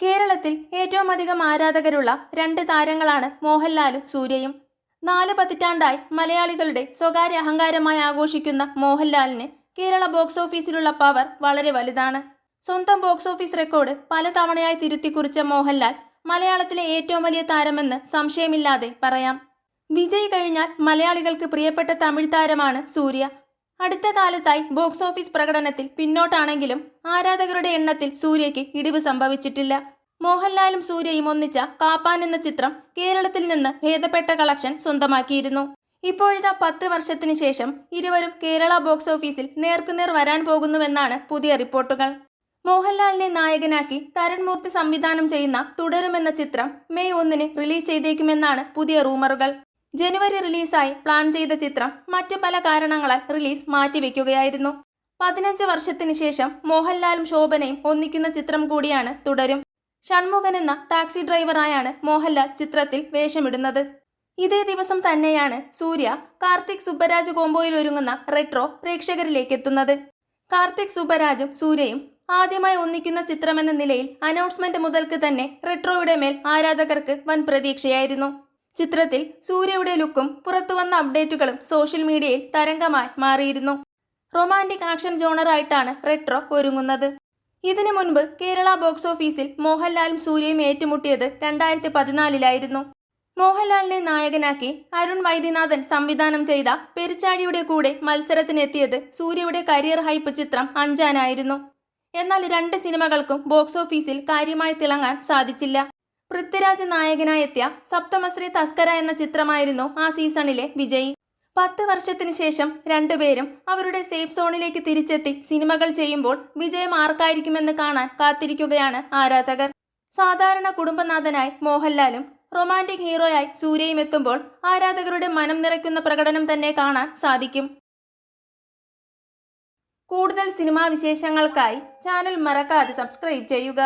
കേരളത്തിൽ ഏറ്റവും അധികം ആരാധകരുള്ള രണ്ട് താരങ്ങളാണ് മോഹൻലാലും സൂര്യയും. നാല് പതിറ്റാണ്ടായി മലയാളികളുടെ സ്വകാര്യ അഹങ്കാരമായി ആഘോഷിക്കുന്ന മോഹൻലാലിന് കേരള ബോക്സ് ഓഫീസിലുള്ള പവർ വളരെ വലുതാണ്. സ്വന്തം ബോക്സ് ഓഫീസ് റെക്കോർഡ് പല തവണയായി തിരുത്തിക്കുറിച്ച മോഹൻലാൽ മലയാളത്തിലെ ഏറ്റവും വലിയ താരമെന്ന് സംശയമില്ലാതെ പറയാം. വിജയ് കഴിഞ്ഞാൽ മലയാളികൾക്ക് പ്രിയപ്പെട്ട തമിഴ് താരമാണ് സൂര്യ. അടുത്ത കാലത്തായി ബോക്സ് ഓഫീസ് പ്രകടനത്തിൽ പിന്നോട്ടാണെങ്കിലും ആരാധകരുടെ എണ്ണത്തിൽ സൂര്യയ്ക്ക് ഇടിവ് സംഭവിച്ചിട്ടില്ല. മോഹൻലാലും സൂര്യയും ഒന്നിച്ച കാപ്പാൻ എന്ന ചിത്രം കേരളത്തിൽ നിന്ന് ഭേദപ്പെട്ട കളക്ഷൻ സ്വന്തമാക്കിയിരുന്നു. ഇപ്പോഴിതാ പത്ത് വർഷത്തിന് ശേഷം ഇരുവരും കേരള ബോക്സ് ഓഫീസിൽ നേർക്കുനേർ വരാൻ പോകുന്നുവെന്നാണ് പുതിയ റിപ്പോർട്ടുകൾ. മോഹൻലാലിനെ നായകനാക്കി തരൺമൂർത്തി സംവിധാനം ചെയ്യുന്ന തുടരുമെന്ന ചിത്രം മെയ് ഒന്നിന് റിലീസ് ചെയ്തേക്കുമെന്നാണ് പുതിയ റൂമറുകൾ. ജനുവരി റിലീസായി പ്ലാൻ ചെയ്ത ചിത്രം മറ്റു പല കാരണങ്ങളാൽ റിലീസ് മാറ്റിവെക്കുകയായിരുന്നു. പതിനഞ്ച് വർഷത്തിന് ശേഷം മോഹൻലാലും ശോഭനയും ഒന്നിക്കുന്ന ചിത്രം കൂടിയാണ് തുടരും. ഷൺമുഖൻ എന്ന ടാക്സി ഡ്രൈവറായാണ് മോഹൻലാൽ ചിത്രത്തിൽ വേഷമിടുന്നത്. ഇതേ ദിവസം തന്നെയാണ് സൂര്യ കാർത്തിക് സുബ്ബരാജ് കോംബോയിൽ ഒരുങ്ങുന്ന റെട്രോ പ്രേക്ഷകരിലേക്ക് എത്തുന്നത്. കാർത്തിക് സുബ്ബരാജും സൂര്യയും ആദ്യമായി ഒന്നിക്കുന്ന ചിത്രമെന്ന നിലയിൽ അനൗൺസ്മെന്റ് മുതൽക്ക് തന്നെ റെട്രോയുടെ മേൽ ആരാധകർക്ക് വൻ പ്രതീക്ഷയായിരുന്നു. ചിത്രത്തിൽ സൂര്യയുടെ ലുക്കും പുറത്തുവന്ന അപ്ഡേറ്റുകളും സോഷ്യൽ മീഡിയയിൽ തരംഗമായി മാറിയിരുന്നു. റൊമാന്റിക് ആക്ഷൻ ജോണറായിട്ടാണ് റെട്രോ ഒരുങ്ങുന്നത്. ഇതിനു മുൻപ് കേരള ബോക്സ് ഓഫീസിൽ മോഹൻലാലും സൂര്യയും ഏറ്റുമുട്ടിയത് രണ്ടായിരത്തി പതിനാലിലായിരുന്നു മോഹൻലാലിനെ നായകനാക്കി അരുൺ വൈദ്യനാഥൻ സംവിധാനം ചെയ്ത പെരിച്ചാഴിയുടെ കൂടെ മത്സരത്തിനെത്തിയത് സൂര്യയുടെ കരിയർ ഹൈപ്പ് ചിത്രം അഞ്ചാനായിരുന്നു. എന്നാൽ രണ്ട് സിനിമകൾക്കും ബോക്സ് ഓഫീസിൽ കാര്യമായി തിളങ്ങാൻ സാധിച്ചില്ല. പൃഥ്വിരാജ് നായകനായെത്തിയ സപ്തമശ്രീ തസ്കര എന്ന ചിത്രമായിരുന്നു ആ സീസണിലെ വിജയി. പത്ത് വർഷത്തിന് ശേഷം രണ്ടുപേരും അവരുടെ സേഫ് സോണിലേക്ക് തിരിച്ചെത്തി സിനിമകൾ ചെയ്യുമ്പോൾ വിജയം ആർക്കായിരിക്കുമെന്ന് കാണാൻ കാത്തിരിക്കുകയാണ് ആരാധകർ. സാധാരണ കുടുംബനാഥനായി മോഹൻലാലും റൊമാന്റിക് ഹീറോയായി സൂര്യയും എത്തുമ്പോൾ ആരാധകരുടെ മനം നിറയ്ക്കുന്ന പ്രകടനം തന്നെ കാണാൻ സാധിക്കും. കൂടുതൽ സിനിമാ വിശേഷങ്ങൾക്കായി ചാനൽ മറക്കാതെ സബ്സ്ക്രൈബ് ചെയ്യുക.